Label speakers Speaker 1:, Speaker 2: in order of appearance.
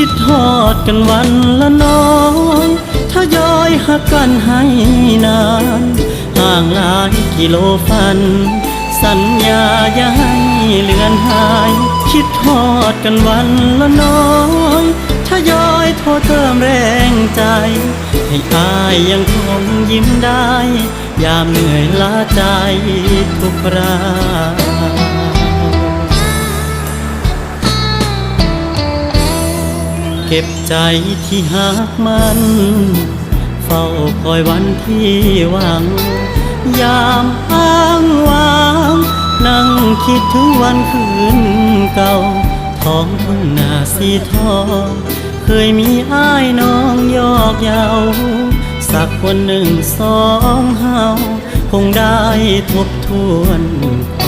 Speaker 1: คิดทอดกันวันละน้อยถ้ายอยหักกันให้นานห่างหลายกิโลฟัน สัญญาอย่าให้เลือนหาย คิดทอดกันวันละน้อยถ้ายอยโทษเติมแรงใจ ให้อายยังคงยิ้มได้ ยามเหนื่อยล้าใจทุกรา เก็บใจที่หักมัน เฝ้าคอยวันที่หวัง ยามอ้างว้าง นั่งคิดถึงวันคืนเก่า ท้องทุ่งนาสีทองเคยมีอ้ายน้องยอกเยาสักวันหนึ่งสองเฮาคงได้ทบทวนค